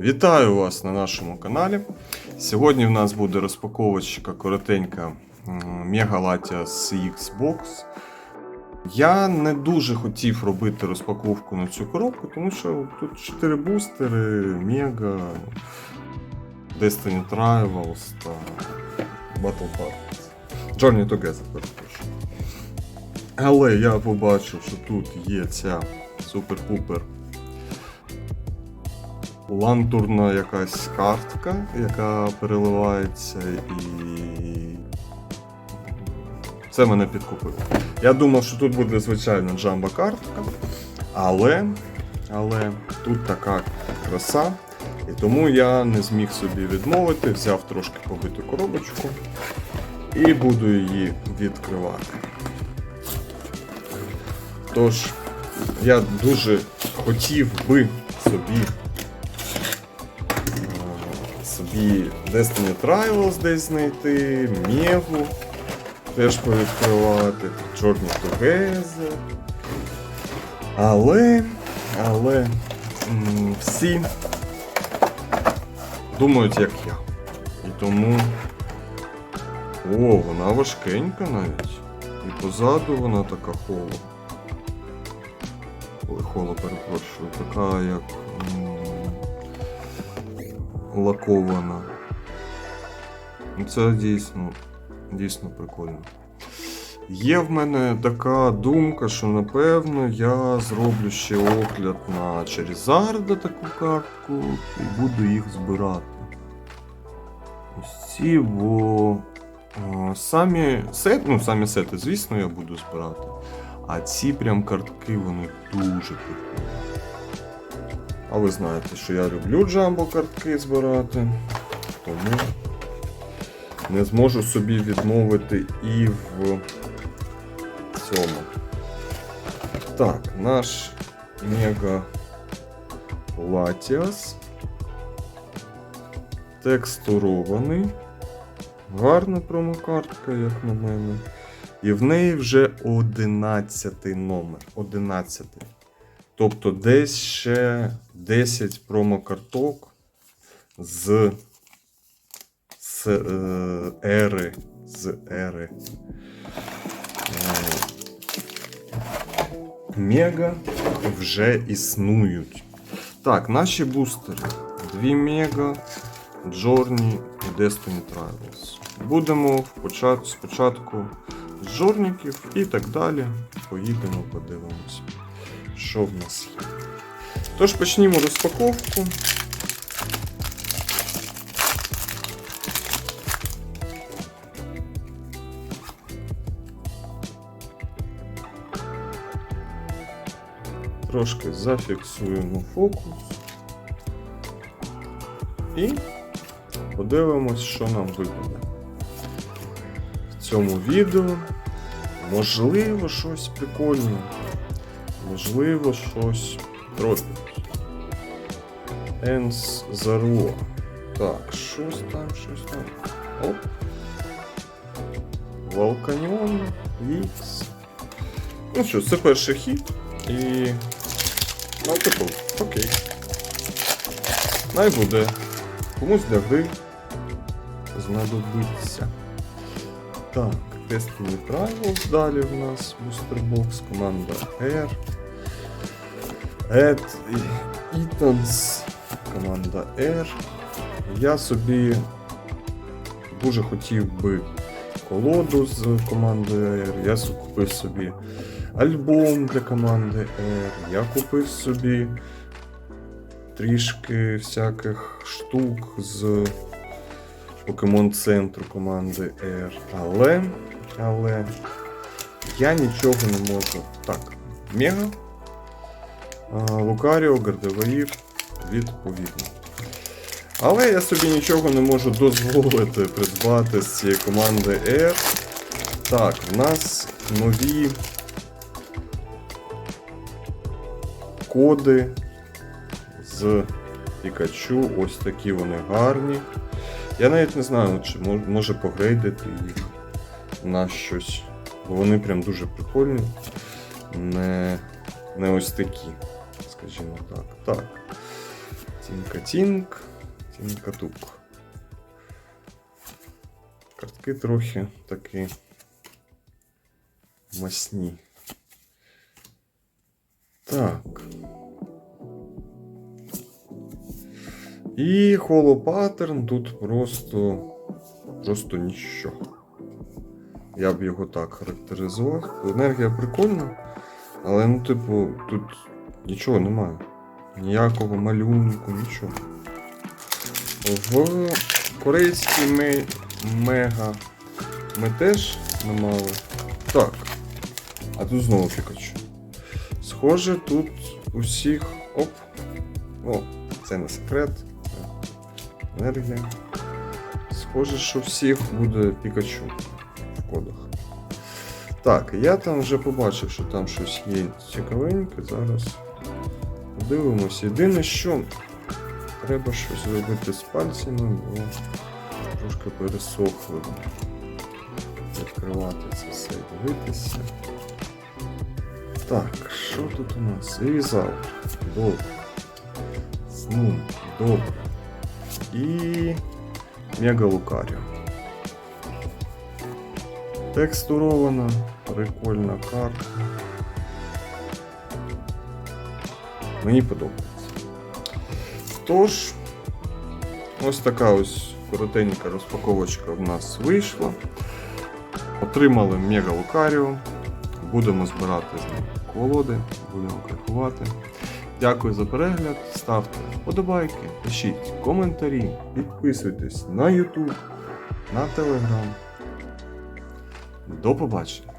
Вітаю вас на нашому каналі. Сьогодні в нас буде розпаковочка коротенька Mega Latias Xbox. Я не дуже хотів робити розпаковку на цю коробку, тому що тут 4 бустери, Mega, Destiny Trials та Battle Pass. Journey Together, перепрошую. Але я побачив, що тут є ця супер-пупер лантурна якась картка, яка переливається, і це мене підкупило. Я думав, що тут буде звичайна джамба картка, але, але тут така краса. І тому я не зміг собі відмовити, взяв трошки побиту коробочку і буду її відкривати. Тож, я дуже хотів би собі собі Destiny Trials десь знайти, Мегу теж повідкривати, Journey Together. Але, але всі думають, як я. І тому. О, вона важкенька навіть. І позаду вона така холо. Ой, холо, перепрошую, така як лакована. Ну, Це дійсно, дійсно прикольно. Є в мене така думка, що напевно я зроблю ще огляд на Черезарда таку картку і буду їх збирати. Ось ці, бо а, самі, сет, ну, самі сети, звісно, я буду збирати. А ці прям картки вони дуже прикольні. А ви знаєте, що я люблю джамбо картки збирати, тому не зможу собі відмовити і в цьому. Так, наш Мега Латіас. Текстурований. Гарна промокартка, як на мене. І в неї вже 11 номер. 11. Тобто десь ще 10 промокарток з, з е, ери. З ери. Е, Мега вже існують. Так, наші бустери. Дві Мега, Джорні і Destiny Trials. Будемо спочатку з жорників і так далі. Поїдемо, подивимося, що в нас є. Тож почнімо розпаковку. Трошки зафіксуємо фокус. І подивимось, що нам випаде. В цьому відео можливо щось прикольне, можливо, щось трохи. Енс Заро. Так, щось там, щось там. Оп. Волканіон Вікс. Ну що, це перший хід. І. Ну, типу, окей. Най буде. Комусь для гри знадобиться. Так, Destiny Trials далі в нас бустербокс, команда R. Ed Ітанс, команда R. Я собі дуже хотів би колоду з командою R. Я купив собі альбом для команди R. Я купив собі трішки всяких штук з Покемон центру команди R. Але, але я нічого не можу. Так, Мега, Лукаріо, Гардеваїв, відповідно. Але я собі нічого не можу дозволити придбати з цієї команди R. Так, в нас нові коди з Пікачу. Ось такі вони гарні. Я навіть не знаю, чи може погрейдити їх на щось. Вони прям дуже прикольні. Не, не ось такі, скажімо так. Так. Тінка-тінк, тінка-тук. Картки трохи такі масні. Так. І холопаттерн тут просто. Просто ніщо. Я б його так характеризував. Енергія прикольна, але ну, типу, тут нічого немає. Ніякого малюнку, нічого. В корейській ме... мега ми теж не мали. Так. А тут знову Пікачу. Схоже, тут усіх. Оп. О, це не секрет. Енергія. Схоже, що всіх буде Пікачу кодах. Так, я там вже побачив, що там щось є цікавеньке. Зараз подивимось. Єдине, що треба щось зробити з пальцями, бо трошки пересохли. Відкривати це все дивитися. Так, що тут у нас? Різал. Добре. Снум. Добре. І Мега Лукаріо. Текстурована, прикольна карта. Мені подобається. Тож, ось така ось коротенька розпаковочка в нас вийшла. Отримали Мега Лукаріо. Будемо збирати з ним колоди, будемо кайфувати. Дякую за перегляд. Ставте вподобайки, пишіть коментарі, підписуйтесь на YouTube, на Telegram. До побачення!